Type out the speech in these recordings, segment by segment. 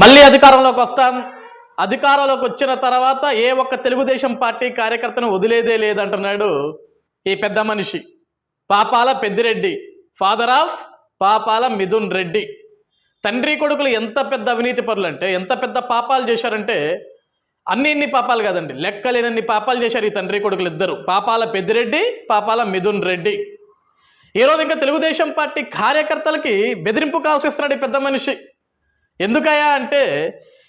మళ్ళీ అధికారంలోకి వస్తాం. అధికారంలోకి వచ్చిన తర్వాత ఏ ఒక్క తెలుగుదేశం పార్టీ కార్యకర్తను వదిలేదే లేదంటున్నాడు ఈ పెద్ద మనిషి. పాపాల పెద్దిరెడ్డి ఫాదర్ ఆఫ్ పాపాల మిథున్ రెడ్డి. తండ్రి కొడుకులు ఎంత పెద్ద అవినీతి పరులు అంటే ఎంత పెద్ద పాపాలు చేశారంటే అన్ని ఇన్ని పాపాలు కాదండి లెక్కలేనన్ని పాపాలు చేశారు ఈ తండ్రి కొడుకులు ఇద్దరు. పాపాల పెద్దిరెడ్డి పాపాల మిథున్ రెడ్డి. ఈరోజు ఇంకా తెలుగుదేశం పార్టీ కార్యకర్తలకి బెదిరింపు కావాల్సి ఇస్తున్నాడు ఈ పెద్ద మనిషి. ఎందుకయ్యా అంటే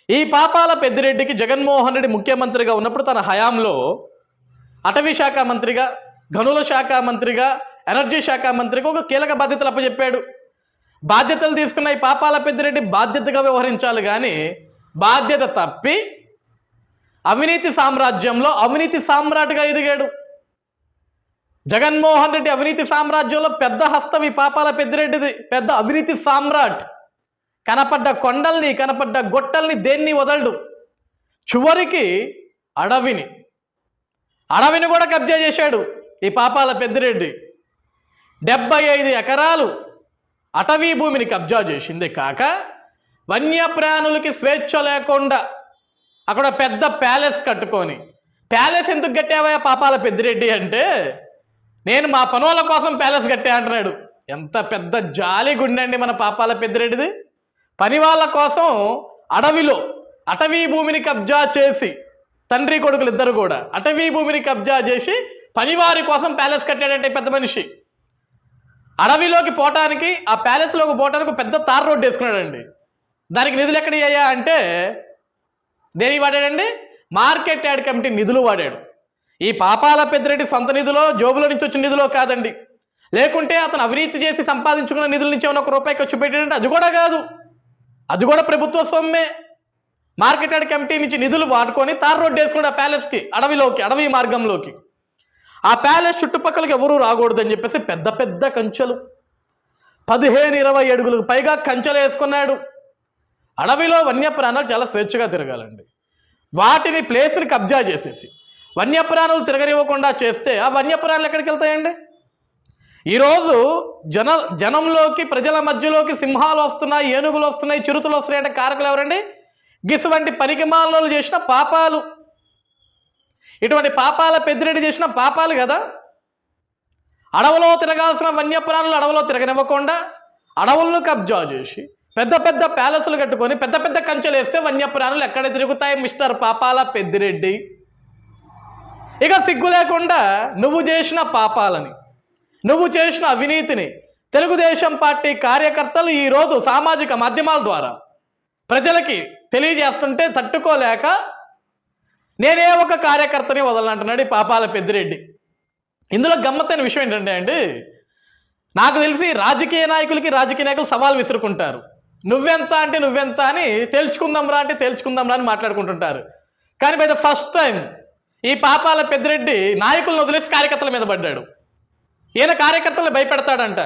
ఈ పాపాల పెద్దిరెడ్డికి జగన్మోహన్ రెడ్డి ముఖ్యమంత్రిగా ఉన్నప్పుడు తన హయాంలో అటవీ శాఖ మంత్రిగా గనుల శాఖ మంత్రిగా ఎనర్జీ శాఖ మంత్రిగా ఒక కీలక బాధ్యతలు అప్పచెప్పాడు. బాధ్యతలు తీసుకున్న ఈ పాపాల పెద్దిరెడ్డి బాధ్యతగా వ్యవహరించాలి కానీ బాధ్యత తప్పి అవినీతి సామ్రాజ్యంలో అవినీతి సామ్రాట్గా ఎదిగాడు. జగన్మోహన్ రెడ్డి అవినీతి సామ్రాజ్యంలో పెద్ద హస్తం ఈ పాపాల పెద్దిరెడ్డిది. పెద్ద అవినీతి సామ్రాట్. కనపడ్డ కొండల్ని కనపడ్డ గొట్టల్ని దేన్ని వదలడు? చివరికి అడవిని. అడవిని కూడా కబ్జా చేశాడు ఈ పాపాల పెద్దిరెడ్డి. డెబ్బై ఐదు ఎకరాలు అటవీ భూమిని కబ్జా చేసింది కాక వన్యప్రాణులకి స్వేచ్ఛ లేకుండా అక్కడ పెద్ద ప్యాలెస్ కట్టుకొని ప్యాలెస్ ఎందుకు కట్టావా పాపాల పెద్దిరెడ్డి అంటే నేను మా పనుల కోసం ప్యాలెస్ కట్టా అంటున్నాడు. ఎంత పెద్ద జాలి గుండండి మన పాపాల పెద్దిరెడ్డిది. పని వాళ్ళ కోసం అడవిలో అటవీ భూమిని కబ్జా చేసి తండ్రి కొడుకులు ఇద్దరు కూడా అటవీ భూమిని కబ్జా చేసి పనివారి కోసం ప్యాలెస్ కట్టాడంటే పెద్ద మనిషి. అడవిలోకి పోవటానికి ఆ ప్యాలెస్లోకి పోవటానికి పెద్ద తార్ రోడ్డు వేసుకున్నాడండి. దానికి నిధులు ఎక్కడ అయ్యా అంటే దేనికి వాడాడండి? మార్కెట్ యాడ్ కమిటీ నిధులు వాడాడు. ఈ పాపాల పెద్దిరెడ్డి సొంత నిధులో జోబులో నుంచి వచ్చిన నిధులో కాదండి. లేకుంటే అతను అవినీతి చేసి సంపాదించుకున్న నిధుల నుంచి ఏమైనా ఒక రూపాయి ఖర్చు పెట్టాడంటే అది కూడా కాదు. అది కూడా ప్రభుత్వ సొమ్మే. మార్కెటెడ్ కమిటీ నుంచి నిధులు వాడుకొని తార్ రోడ్డు వేసుకుని ఆ ప్యాలెస్కి అడవిలోకి అడవి మార్గంలోకి. ఆ ప్యాలెస్ చుట్టుపక్కలకి ఎవరూ రాకూడదని చెప్పేసి పెద్ద పెద్ద కంచెలు. పదిహేను ఇరవై అడుగులకు పైగా కంచెలు వేసుకున్నాడు. అడవిలో వన్యప్రాణాలు చాలా స్వేచ్ఛగా తిరగాలండి. వాటిని ప్లేస్ని కబ్జా చేసేసి వన్యప్రాణులు తిరగనివ్వకుండా చేస్తే ఆ వన్యప్రాణులు ఎక్కడికి వెళ్తాయండి? ఈరోజు జన జనంలోకి ప్రజల మధ్యలోకి సింహాలు వస్తున్నాయి ఏనుగులు వస్తున్నాయి చిరుతలు వస్తున్నాయి అంటే కారకులు ఎవరండి? గిసువంటి పనికిమాలలో చేసిన పాపాలు. ఇటువంటి పాపాల పెద్దిరెడ్డి చేసిన పాపాలు కదా? అడవిలో తిరగాల్సిన వన్యప్రాణులు అడవిలో తిరగనివ్వకుండా అడవులను కబ్జా చేసి పెద్ద పెద్ద ప్యాలెస్లు కట్టుకొని పెద్ద పెద్ద కంచెలు వేస్తే వన్యప్రాణులు ఎక్కడ తిరుగుతాయి మిస్టర్ పాపాల పెద్దిరెడ్డి? ఇక సిగ్గు లేకుండా నువ్వు చేసిన పాపాలని నువ్వు చేసిన అవినీతిని తెలుగుదేశం పార్టీ కార్యకర్తలు ఈరోజు సామాజిక మాధ్యమాల ద్వారా ప్రజలకి తెలియజేస్తుంటే తట్టుకోలేక నేనే ఒక కార్యకర్తని వదలంటున్నాడు ఈ పాపాల పెద్దిరెడ్డి. ఇందులో గమ్మత్తైన విషయం ఏంటంటే అండి నాకు తెలిసి రాజకీయ నాయకులకి రాజకీయ నాయకులు సవాల్ విసురుకుంటారు. నువ్వెంత అంటే నువ్వెంత అని తేల్చుకుందాంరా అంటే తేల్చుకుందాంరా అని మాట్లాడుకుంటుంటారు. కానీ బై ద ఫస్ట్ టైం ఈ పాపాల పెద్దిరెడ్డి నాయకులను వదిలేసి కార్యకర్తల మీద పడ్డాడు. ఈయన కార్యకర్తలు భయపెడతాడంట.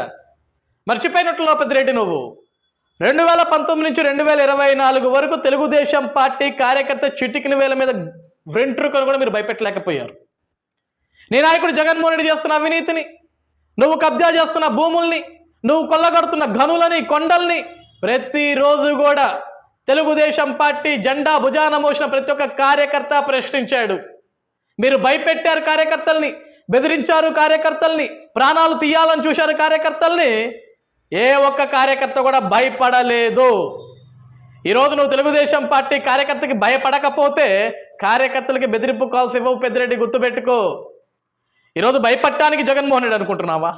మర్చిపోయినట్లు లోపతిరెడ్డి నువ్వు. రెండు వేల పంతొమ్మిది నుంచి రెండు వేల ఇరవై నాలుగు వరకు తెలుగుదేశం పార్టీ కార్యకర్త చిటికిన వేల మీద వెంట్రుకను కూడా మీరు భయపెట్టలేకపోయారు. నీ నాయకుడు జగన్మోహన్ రెడ్డి చేస్తున్న అవినీతిని నువ్వు కబ్జా చేస్తున్న భూముల్ని నువ్వు కొల్లగొడుతున్న గనులని కొండల్ని ప్రతిరోజు కూడా తెలుగుదేశం పార్టీ జెండా భుజాన మోసిన ప్రతి ఒక్క కార్యకర్త ప్రశ్నించాడు. మీరు భయపెట్టారు కార్యకర్తల్ని బెదిరించారు కార్యకర్తల్ని ప్రాణాలు తీయాలని చూశారు కార్యకర్తల్ని. ఏ ఒక్క కార్యకర్త కూడా భయపడలేదు. ఈరోజు నువ్వు తెలుగుదేశం పార్టీ కార్యకర్తకి భయపడకపోతే కార్యకర్తలకి బెదిరింపు కాల్స్ ఇవ్వవు పెద్దిరెడ్డి గుర్తుపెట్టుకో. ఈరోజు భయపడటానికి జగన్మోహన్ రెడ్డి అనుకుంటున్నావా?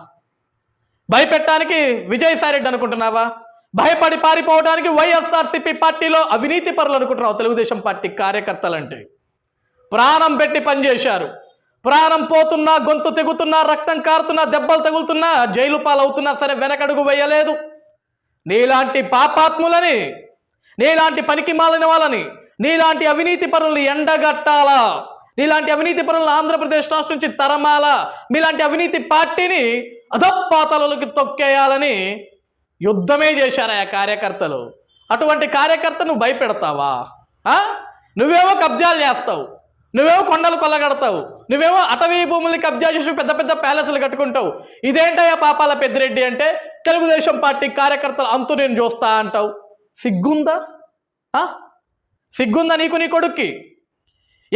భయపెట్టడానికి విజయసాయి రెడ్డి అనుకుంటున్నావా? భయపడి పారిపోవడానికి వైఎస్ఆర్సీపీ పార్టీలో అవినీతి పరులు అనుకుంటున్నావు? తెలుగుదేశం పార్టీ కార్యకర్తలంటే. ప్రాణం పెట్టి పనిచేశారు. ప్రాణం పోతున్నా గొంతు తెగుతున్నా రక్తం కారుతున్నా దెబ్బలు తగులుతున్నా జైలు పాలవుతున్నా సరే వెనకడుగు వేయలేదు. నీలాంటి పాపాత్ములని నీలాంటి పనికి మాలిన వాళ్ళని నీలాంటి అవినీతి పరుల్ని ఎండగట్టాలా. నీలాంటి అవినీతి పరులను ఆంధ్రప్రదేశ్ రాష్ట్రం నుంచి తరమాలా. మీలాంటి అవినీతి పార్టీని అధపాతలలోకి తొక్కేయాలని యుద్ధమే చేశారు ఆ కార్యకర్తలు? అటువంటి కార్యకర్త నువ్వు భయపెడతావా నువ్వేవో నువ్వేమో కబ్జాలు చేస్తావు. నువ్వేమో కొండలు కొల్లగడతావు. నువ్వేమో అటవీ భూముల్ని కబ్జా చేసి పెద్ద పెద్ద ప్యాలెస్లు కట్టుకుంటావు. ఇదేంటయ్యా పాపాల పెద్దిరెడ్డి అంటే? తెలుగుదేశం పార్టీ కార్యకర్తలు అంతు నేను చూస్తా అంటావు. సిగ్గుందా? సిగ్గుందా నీకు నీ కొడుక్కి?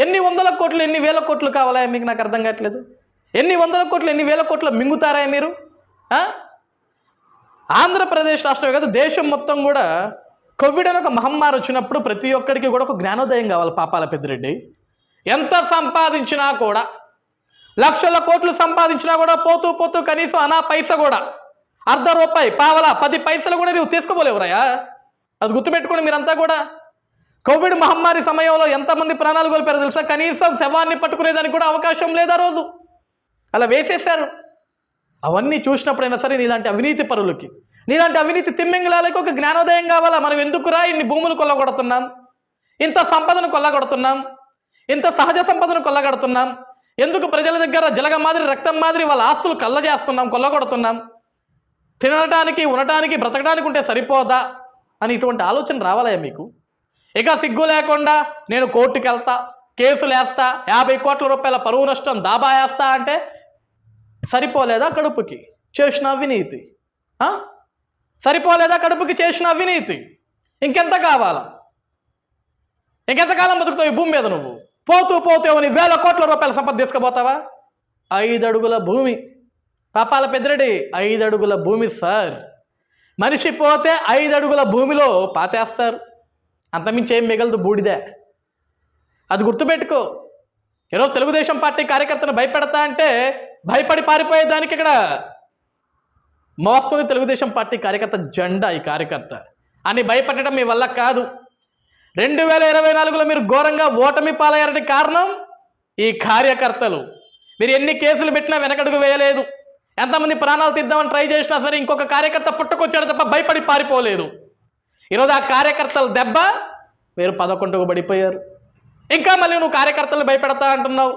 ఎన్ని వందల కోట్లు ఎన్ని వేల కోట్లు కావాలా మీకు నాకు అర్థం కావట్లేదు? ఎన్ని వందల కోట్లు ఎన్ని వేల కోట్లు మింగుతారా మీరు? ఆంధ్రప్రదేశ్ రాష్ట్రమే కదా దేశం మొత్తం కూడా కోవిడ్ అని ఒక మహమ్మారి వచ్చినప్పుడు ప్రతి ఒక్కడికి కూడా ఒక జ్ఞానోదయం కావాలి పాపాల పెద్దిరెడ్డి. ఎంత సంపాదించినా కూడా లక్షల కోట్లు సంపాదించినా కూడా పోతూ పోతూ కనీసం అనా పైస కూడా అర్ధ రూపాయి పావలా పది పైసలు కూడా నువ్వు తీసుకోలేవురయ్యా అది గుర్తుపెట్టుకోండి మీరంతా కూడా. కోవిడ్ మహమ్మారి సమయంలో ఎంతమంది ప్రాణాలు కోల్పోయారో తెలుసా? కనీసం శవాన్ని పట్టుకునేదానికి కూడా అవకాశం లేదా రోజు? అలా వేసేశారు. అవన్నీ చూసినప్పుడైనా సరే నీలాంటి అవినీతి పరులకి నీలాంటి అవినీతి తిమ్మింగళాలకు ఒక జ్ఞానోదయం కావాలా? మనం ఎందుకురా ఇన్ని భూములు కొల్లగొడుతున్నాం? ఇంత సంపదను కొల్లగొడుతున్నాం? ఇంత సహజ సంపదను కొల్లగడుతున్నాం. ఎందుకు ప్రజల దగ్గర జలగ మాదిరి రక్తం మాదిరి వాళ్ళ ఆస్తులు కళ్ళజేస్తున్నాం కొల్లగొడుతున్నాం? తినడానికి ఉండటానికి బ్రతకడానికి ఉంటే సరిపోదా? అని ఇటువంటి ఆలోచన రావాలయ్యా మీకు. ఇక సిగ్గు లేకుండా నేను కోర్టుకి వెళ్తా కేసులు వేస్తా యాభై కోట్ల రూపాయల పరువు నష్టం దాబా వేస్తా అంటే సరిపోలేదా కడుపుకి? చేసిన అవినీతి. సరిపోలేదా కడుపుకి చేసిన అవినీతి? ఇంకెంత కావాలా? ఇంకెంతకాలం బతుకుతావు ఈ భూమి మీద నువ్వు? పోతూ పోతూ నీ వేల కోట్ల రూపాయల సంపద తీసుకుపోతావా? ఐదు అడుగుల భూమి. పాపాల పెద్దరెడ్డి ఐదు అడుగుల భూమి సార్. మనిషి పోతే ఐదు అడుగుల భూమిలో పాతేస్తారు. అంతమించి ఏం మిగలదు బూడిదే. అది గుర్తుపెట్టుకో. ఈరోజు తెలుగుదేశం పార్టీ కార్యకర్తను భయపెడతా అంటే భయపడి పారిపోయేదానికి ఇక్కడ మోస్తుంది తెలుగుదేశం పార్టీ కార్యకర్త జెండా ఈ కార్యకర్త. అని భయపెట్టడం మీ వల్ల కాదు. రెండు వేల ఇరవై నాలుగులో మీరు ఘోరంగా ఓటమి పాలయ్యారని కారణం ఈ కార్యకర్తలు. మీరు ఎన్ని కేసులు పెట్టినా వెనకడుగు వేయలేదు. ఎంతమంది ప్రాణాలు తీద్దామని ట్రై చేసినా సరే ఇంకొక కార్యకర్త పుట్టుకొచ్చాడు తప్ప భయపడి పారిపోలేదు. ఈరోజు ఆ కార్యకర్తల దెబ్బ మీరు పదకొండుకు పడిపోయారు. ఇంకా మళ్ళీ నువ్వు కార్యకర్తలు భయపెడతా అంటున్నావు.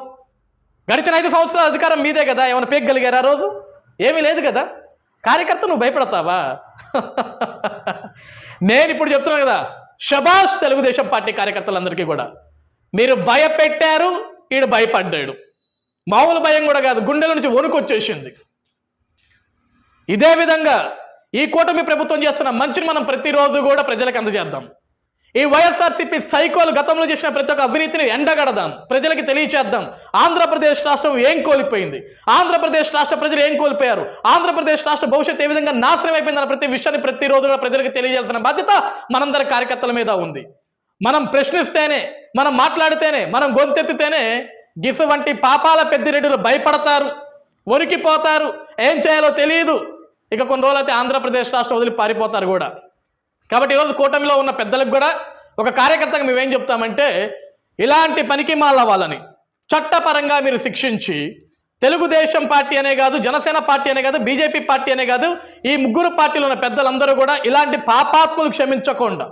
గడిచిన ఐదు సంవత్సరాల అధికారం మీదే కదా ఏమైనా పేగలిగారా ఆ రోజు? ఏమీ లేదు కదా. కార్యకర్త నువ్వు భయపడతావా? నేను ఇప్పుడు చెప్తున్నాను కదా షబాష్ తెలుగుదేశం పార్టీ కార్యకర్తలందరికీ కూడా. మీరు భయపెట్టారు ఈడు భయపడ్డాడు. మామూలు భయం కూడా కాదు గుండెల నుంచి వణుకొచ్చేసింది. ఇదే విధంగా ఈ కూటమి ప్రభుత్వం చేస్తున్న మంచిని మనం ప్రతిరోజు కూడా ప్రజలకు అందజేద్దాం. ఈ వైఎస్ఆర్సీపీ సైకోలు గతంలో చేసిన ప్రతి ఒక్క అవినీతిని ఎండగడదాం. ప్రజలకి తెలియచేద్దాం. ఆంధ్రప్రదేశ్ రాష్ట్రం ఏం కోల్పోయింది? ఆంధ్రప్రదేశ్ రాష్ట్ర ప్రజలు ఏం కోల్పోయారు? ఆంధ్రప్రదేశ్ రాష్ట్ర భవిష్యత్తు ఏ విధంగా నాశనం అయిపోయిందన్న ప్రతి విషయాన్ని ప్రతిరోజు ప్రజలకు తెలియజేయాల్సిన బాధ్యత మనందరి కార్యకర్తల మీద ఉంది. మనం ప్రశ్నిస్తేనే మనం మాట్లాడితేనే మనం గొంతెత్తితేనే గిసు వంటి పాపాల పెద్దిరెడ్డిలు భయపడతారు వణికిపోతారు. ఏం చేయాలో తెలియదు. ఇక కొన్ని రోజులైతే ఆంధ్రప్రదేశ్ రాష్ట్రం వదిలి పారిపోతారు కూడా. కాబట్టి ఈరోజు కూటమిలో ఉన్న పెద్దలకు కూడా ఒక కార్యకర్తగా మేమేం చెప్తామంటే ఇలాంటి పనికి మాల వాళ్ళని చట్టపరంగా మీరు శిక్షించి తెలుగుదేశం పార్టీ అనే కాదు జనసేన పార్టీ అనే కాదు బీజేపీ పార్టీ అనే కాదు ఈ ముగ్గురు పార్టీలు ఉన్న పెద్దలందరూ కూడా ఇలాంటి పాపాత్ములు క్షమించకుండా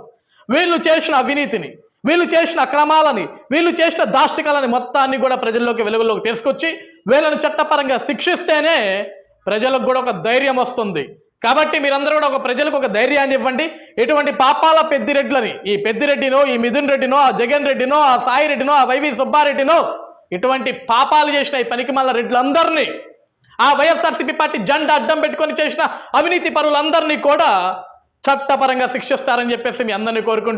వీళ్ళు చేసిన అవినీతిని వీళ్ళు చేసిన అక్రమాలని వీళ్ళు చేసిన దాష్టికాలని మొత్తాన్ని కూడా ప్రజల్లోకి వెలుగులోకి తీసుకొచ్చి వీళ్ళని చట్టపరంగా శిక్షిస్తేనే ప్రజలకు కూడా ఒక ధైర్యం వస్తుంది. కాబట్టి మీరందరూ కూడా ఒక ప్రజలకు ఒక ధైర్యాన్ని ఇవ్వండి. ఎటువంటి పాపాల పెద్దిరెడ్లని ఈ పెద్దిరెడ్డినో ఈ మిథున్ రెడ్డినో ఆ జగన్ రెడ్డినో ఆ సాయి రెడ్డినో ఆ వైవి సుబ్బారెడ్డినో ఇటువంటి పాపాలు చేసిన ఈ పనికిమాల రెడ్లందరినీ ఆ వైఎస్ఆర్సీపీ పార్టీ జెండా అడ్డం పెట్టుకొని చేసిన అవినీతి పరులందరినీ కూడా చట్టపరంగా శిక్షిస్తారని చెప్పేసి మీ అందరినీ కోరుకుంటున్నాను.